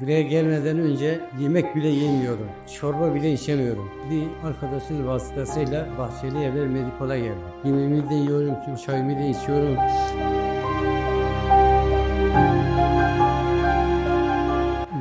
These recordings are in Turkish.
Buraya gelmeden önce yemek bile yemiyorum. Çorba bile içemiyorum. Bir arkadaşın vasıtasıyla Bahçeli Evler Medikol'a geldim. Yemeğimi de yiyorum, çayımı da içiyorum.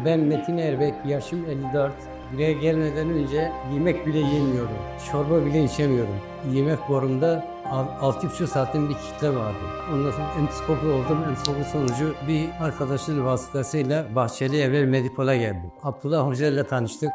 Ben Metin Erbek, yaşım 54. Buraya gelmeden önce yemek bile yemiyorum. Çorba bile içemiyorum. Yemek borumda 6,5 saatin bir kitle vardı. Ondan sonra endoskopi oldum. Endoskopi sonucu bir arkadaşın vasıtasıyla Bahçeli Evler Medipol'a geldim. Abdullah Hoca ile tanıştık.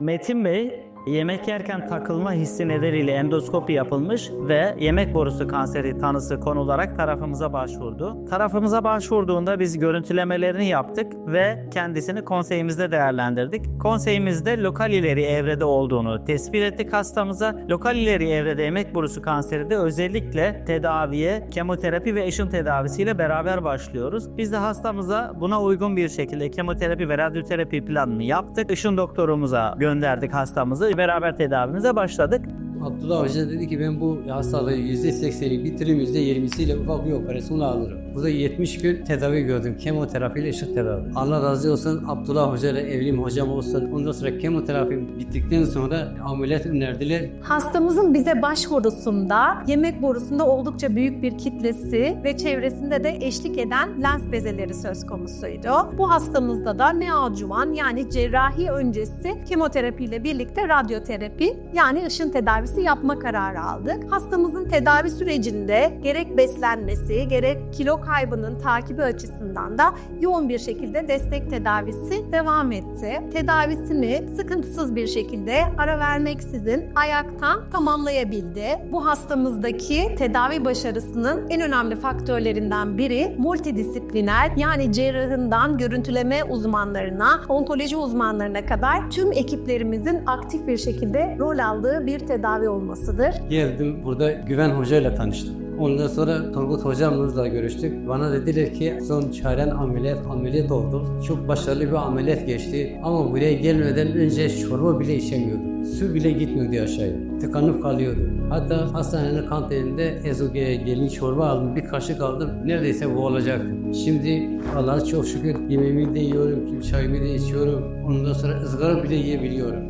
Metin Bey yemek yerken takılma hissi nedeniyle endoskopi yapılmış ve yemek borusu kanseri tanısı konularak tarafımıza başvurdu. Tarafımıza başvurduğunda biz görüntülemelerini yaptık ve kendisini konseyimizde değerlendirdik. Konseyimizde lokal ileri evrede olduğunu tespit ettik hastamıza. Lokal ileri evrede yemek borusu kanseri de özellikle tedaviye, kemoterapi ve ışın tedavisiyle beraber başlıyoruz. Biz de hastamıza buna uygun bir şekilde kemoterapi ve radyoterapi planını yaptık. Işın doktorumuza gönderdik hastamızı. Beraber tedavimize başladık. Abdullah Hoca dedi ki ben bu hastalığı %80'i bitiririm %20'siyle ufak bir operasyonla alırım. Burada 70 gün tedavi gördüm. Kemoterapi ile ışık tedavi. Allah razı olsun Abdullah Hoca ile evliyim hocam olsun. Ondan sonra kemoterapi bittikten sonra ameliyat önerdiler. Hastamızın bize başvurusunda yemek borusunda oldukça büyük bir kitlesi ve çevresinde de eşlik eden lens bezeleri söz konusuydu. Bu hastamızda da neoadjuvan yani cerrahi öncesi kemoterapi ile birlikte radyoterapi yani ışın tedavisi yapma kararı aldık. Hastamızın tedavi sürecinde gerek beslenmesi gerek kilo kaybının takibi açısından da yoğun bir şekilde destek tedavisi devam etti. Tedavisini sıkıntısız bir şekilde ara vermeksizin ayaktan tamamlayabildi. Bu hastamızdaki tedavi başarısının en önemli faktörlerinden biri multidisipliner yani cerrahından görüntüleme uzmanlarına, onkoloji uzmanlarına kadar tüm ekiplerimizin aktif bir şekilde rol aldığı bir tedavi olmasıdır. Geldim burada Güven Hoca ile tanıştım. Ondan sonra Turgut hocamızla görüştük. Bana dediler ki son çaren ameliyat, ameliyat oldum. Çok başarılı bir ameliyat geçti. Ama buraya gelmeden önce çorba bile içemiyordum. Su bile gitmiyordu aşağıya. Tıkanıp kalıyordu. Hatta hastanenin kantininde Ezoge'ye gelin çorba aldım. Bir kaşık aldım. Neredeyse boğulacaktım. Şimdi Allah'a çok şükür yemeğimi de yiyorum, çayımı da içiyorum. Ondan sonra ızgara bile yiyebiliyorum.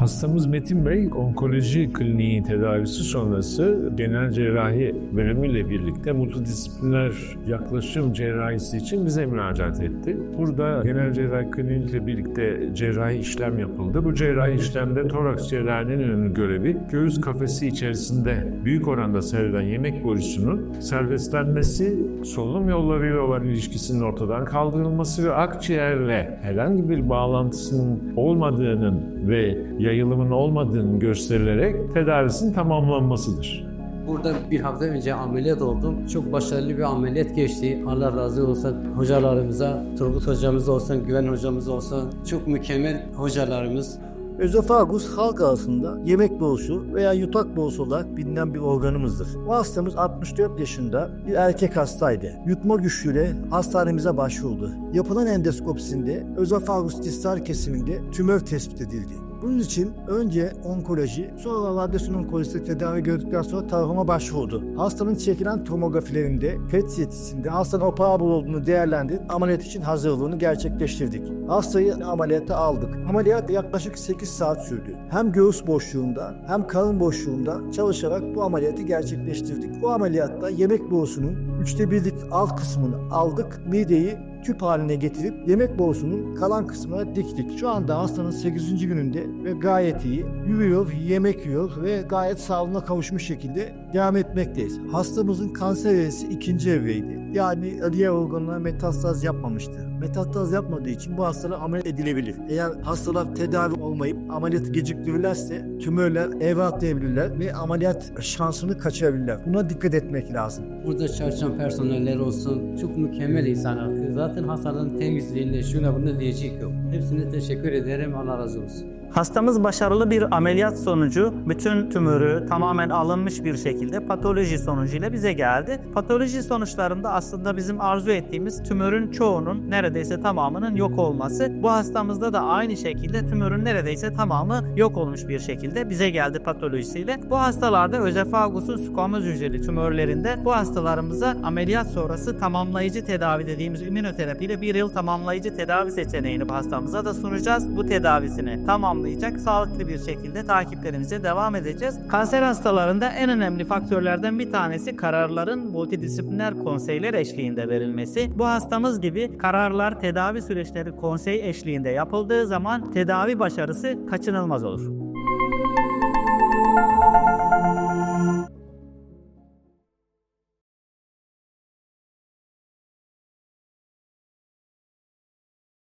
Hastamız Metin Bey onkoloji kliniği tedavisi sonrası genel cerrahi bölümüyle birlikte multidisipliner yaklaşım cerrahisi için bize müracaat etti. Burada genel cerrahi kliniğiyle birlikte cerrahi işlem yapıldı. Bu cerrahi işlemde toraks cerrahinin görevi göğüs kafesi içerisinde büyük oranda seyreden yemek borusunun serbestlenmesi, solunum yollarıyla olan ilişkisinin ortadan kaldırılması ve akciğerle herhangi bir bağlantısının olmadığının ve yayılımın olmadığının gösterilerek tedavisinin tamamlanmasıdır. Burada bir hafta önce ameliyat oldum. Çok başarılı bir ameliyat geçti. Allah razı olsun hocalarımıza, Turgut hocamız olsun, Güven hocamız olsun. Çok mükemmel hocalarımız. Özofagus halk arasında yemek borusu veya yutak borusu olarak bilinen bir organımızdır. Bu hastamız 64 yaşında bir erkek hastaydı. Yutma güçlüğüyle hastanemize başvurdu. Yapılan endoskopisinde özofagus distal kesiminde tümör tespit edildi. Bunun için önce onkoloji, sonra radyasyon onkolojisi tedavi gördükten sonra tarafıma başvurdu. Hastanın çekilen tomografilerinde PET CT'sinde hastanın operable olduğunu değerlendirip ameliyat için hazırlığını gerçekleştirdik. Hastayı ameliyata aldık. Ameliyat yaklaşık 8 saat sürdü. Hem göğüs boşluğunda hem karın boşluğunda çalışarak bu ameliyatı gerçekleştirdik. Bu ameliyatta yemek borusunun üçte birlik alt kısmını aldık. Mideyi tüp haline getirip yemek borusunun kalan kısmına diktik. Şu anda hastanın 8. gününde ve gayet iyi. Yürüyor, yemek yiyor ve gayet sağlığına kavuşmuş şekilde devam etmekteyiz. Hastamızın kanser evresi ikinci evreydi. Yani diğer organına metastaz yapmamıştı. Metastaz yapmadığı için bu hastalar ameliyat edilebilir. Eğer hastalar tedavi olmayıp ameliyatı geciktirirlerse tümörler evre atlayabilirler ve ameliyat şansını kaçırabilirler. Buna dikkat etmek lazım. Burada çalışan personeller olsun. Çok mükemmel insanlar. Zaten hastanın temizliğinde şuna buna diyecek yok. Hepsine teşekkür ederim. Allah razı olsun. Hastamız başarılı bir ameliyat sonucu bütün tümörü tamamen alınmış bir şekilde patoloji sonucuyla bize geldi. Patoloji sonuçlarında aslında bizim arzu ettiğimiz tümörün çoğunun neredeyse tamamının yok olması. Bu hastamızda da aynı şekilde tümörün neredeyse tamamı yok olmuş bir şekilde bize geldi patolojisiyle. Bu hastalarda özefagusun squamöz hücreli tümörlerinde bu hastalarımıza ameliyat sonrası tamamlayıcı tedavi dediğimiz immünoterapiyle bir yıl tamamlayıcı tedavi seçeneğini hastamıza da sunacağız. Bu tedavisini tamamlayacak sağlıklı bir şekilde takiplerimize devam edeceğiz. Kanser hastalarında en önemli faktörlerden bir tanesi kararların multidisipliner konseyler eşliğinde verilmesi. Bu hastamız gibi kararlar tedavi süreçleri konsey eşliğinde yapıldığı zaman tedavi başarısı kaçınılmaz olur.